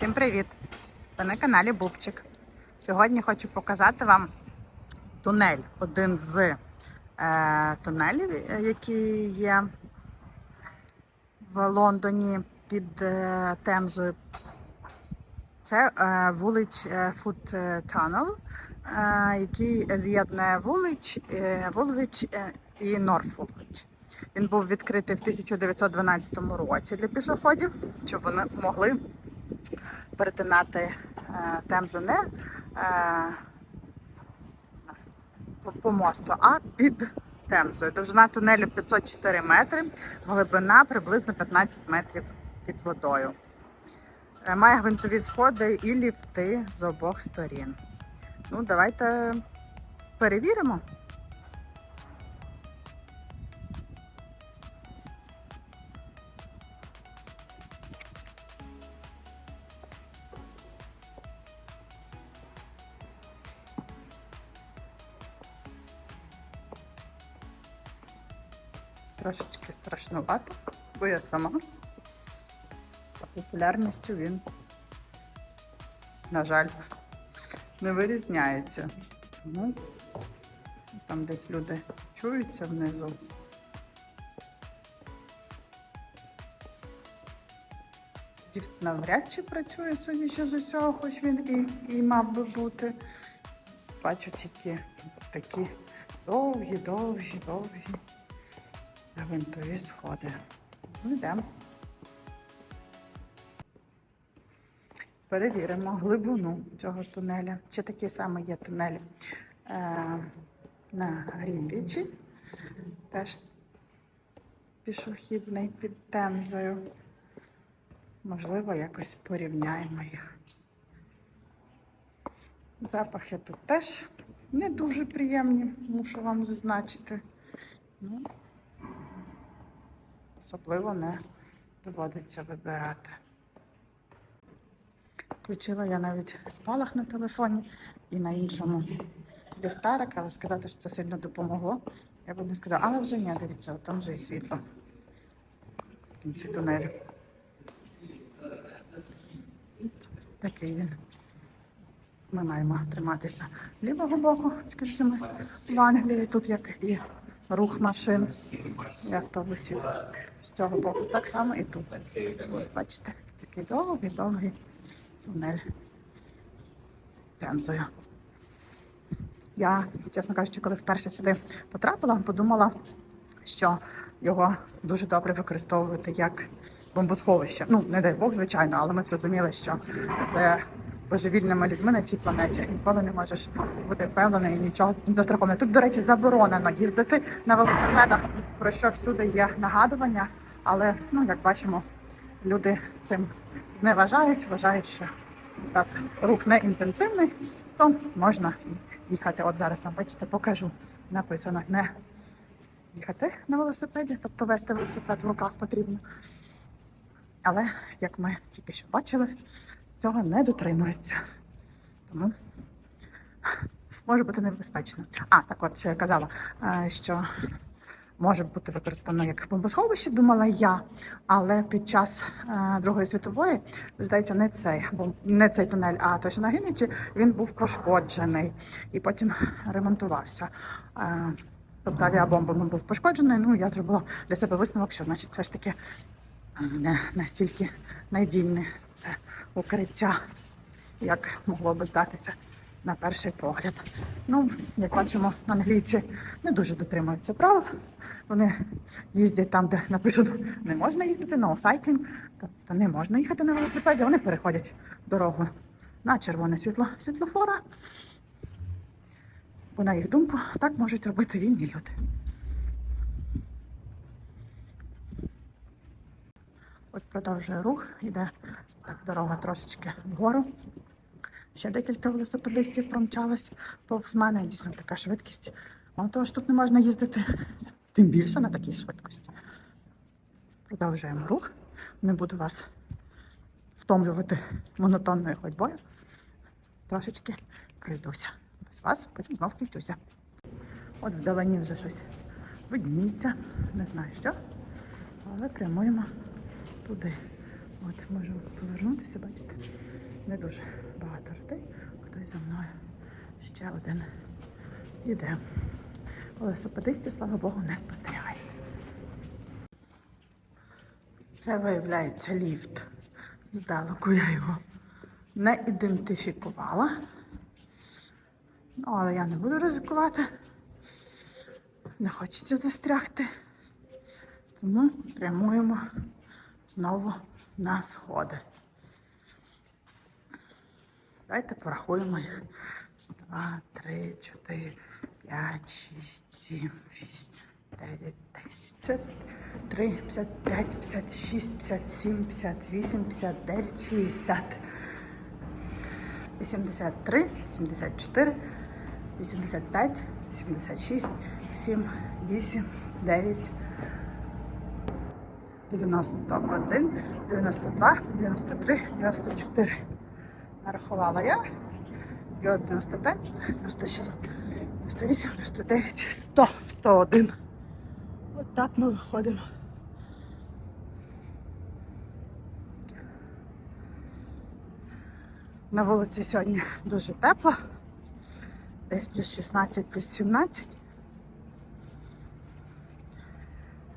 Всім привіт! Ви на каналі Бубчик. Сьогодні хочу показати вам тунель, один з е, тунелів, е, які є в Лондоні під е, Темзою. Це е, вулич е, Tunnel, е, який з'єднує вулич, е, Вулвич е, і Норфолвич. Він був відкритий в 1912 році для пішоходів, щоб вони могли перетинати е, Темзу не по мосту, а під Темзою. Довжина тунелю 504 метри, глибина приблизно 15 метрів під водою. Е, Має гвинтові сходи і ліфти з обох сторін. Ну, давайте перевіримо. Трошечки страшнувато, бо я сама. Популярністю він, на жаль, не вирізняється. Тому там десь люди чуються внизу. Ліфт навряд чи працює, судячи з усього, хоч він і, і мав би бути. Бачу тільки такі довгі, довгі, довгі гвинтові сходи. Ну, йдемо. Перевіримо глибину цього тунеля. Чи такий самий є тунель е, на Грінвічі. Теж пішохідний під Темзою. Можливо, якось порівняємо їх. Запахи тут теж не дуже приємні, мушу вам зазначити. Ну, особливо не доводиться вибирати. Включила я навіть спалах на телефоні і на іншому ліхтарик, але сказати, що це сильно допомогло, я б не сказала. Але вже ні, дивіться, там вже і світло. В кінці тунелю. Такий він. Ми маємо триматися лівого боку, скажімо, в Англії. Тут як і рух машин і автобусів з цього боку. Так само і тут. Бачите, такий довгий, довгий тунель темзою. Я, чесно кажучи, коли вперше сюди потрапила, подумала, що його дуже добре використовувати як бомбосховище. Ну, не дай Бог, звичайно, але ми зрозуміли, що з божевільними людьми на цій планеті ніколи не можеш бути впевнений і нічого не застрахований. Тут, до речі, заборонено їздити на велосипедах, про що всюди є нагадування, але ну, як бачимо, люди цим зневажають, вважають, що раз рух не інтенсивний, то можна їхати. От зараз вам бачите, покажу. Написано не їхати на велосипеді, тобто вести велосипед в руках потрібно. Але, як ми тільки що бачили, цього не дотримуються. Тому може бути небезпечно. А, так от, що я казала, е, що може бути використано як бомбосховище, думала я, але під час е, Другої світової, здається, не цей, не цей тунель, а той, що на Генічі, він був пошкоджений і потім ремонтувався. Е, Тобто авіабомбами був пошкоджений. Ну, я зробила для себе висновок, що значить все ж таки не настільки надійне це укриття, як могло би здатися на перший погляд. Ну, як бачимо, англійці не дуже дотримуються правил. Вони їздять там, де написано не можна їздити, no cycling, тобто не можна їхати на велосипеді, вони переходять дорогу на червоне світло світлофора. Бо, на їх думку, так можуть робити вільні люди. От продовжує рух, йде так дорога трошечки вгору. Ще декілька велосипедистів промчалось повз мене. Дійсно така швидкість. Мало того ж тут не можна їздити, тим більше на такій швидкості. Продовжуємо рух. Не буду вас втомлювати монотонною ходьбою. Трошечки пройдуся. Без вас, потім знов включуся. От вдалині вже щось видніється. Не знаю що. Але прямуємо туди. От можемо повернутися. Бачите, не дуже багато людей. Хтось за мною ще один іде. Велосипедистів, слава Богу, не спостерігається. Це виявляється ліфт. Здалеку я його не ідентифікувала. Ну, але я не буду ризикувати. Не хочеться застрягти. Тому прямуємо знову на сходи. Давайте порахуємо їх. Раз, Два, три, чотири, п'ять, шість, сім, вісім, дев'ять, десять, три, п'ятдесят п'ять, п'ятдесят шість, п'ятдесят сім, п'ятдесят вісім, п'ятдесят дев'ять, шістдесят. 83, 74, 85, 76, 7, 8, 9, 91, 92, 93, 94. Нарахувала я. І от 95, 96, 98, 99, 100, 101. От так ми виходимо. На вулиці сьогодні дуже тепло. Десь плюс 16, плюс 17.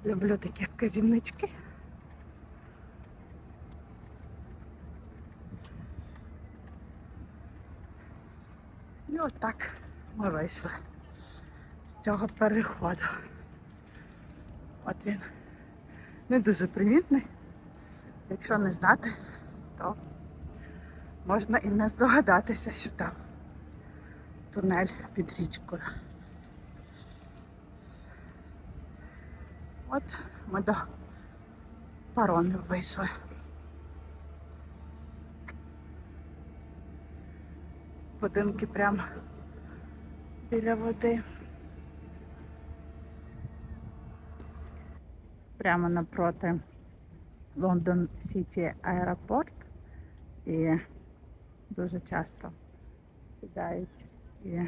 Люблю такі вказівнички. І отак ми вийшли з цього переходу. От він не дуже примітний. Якщо не знати, то можна і не здогадатися, що там тунель під річкою. От ми до паромів вийшли. Будинки прямо біля води. Прямо напроти Лондон Сіті аеропорт. І дуже часто сідають і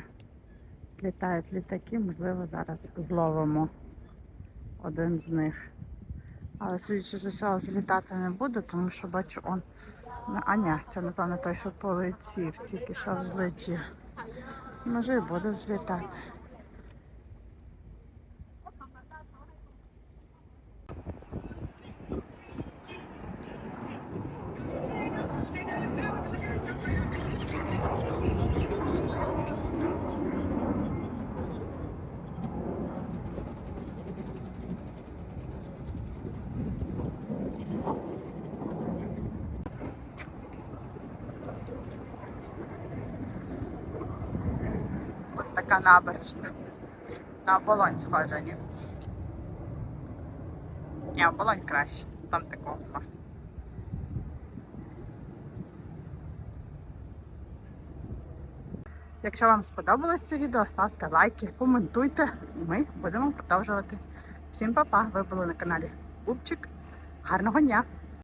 злітають літаки. Можливо, зараз зловимо один з них. Але судячи з усього, злітати не буде, тому що бачу он. Ну, А ні, це напевно той, що полетів, тільки що взлетів. Може і буде злітати. От така набережна. На оболонь схожа, ні? Ні, оболонь краще. Там такого нема. Якщо вам сподобалось це відео, ставте лайки, коментуйте, і ми будемо продовжувати. Всім па-па! Ви були на каналі Бубчик. Гарного дня!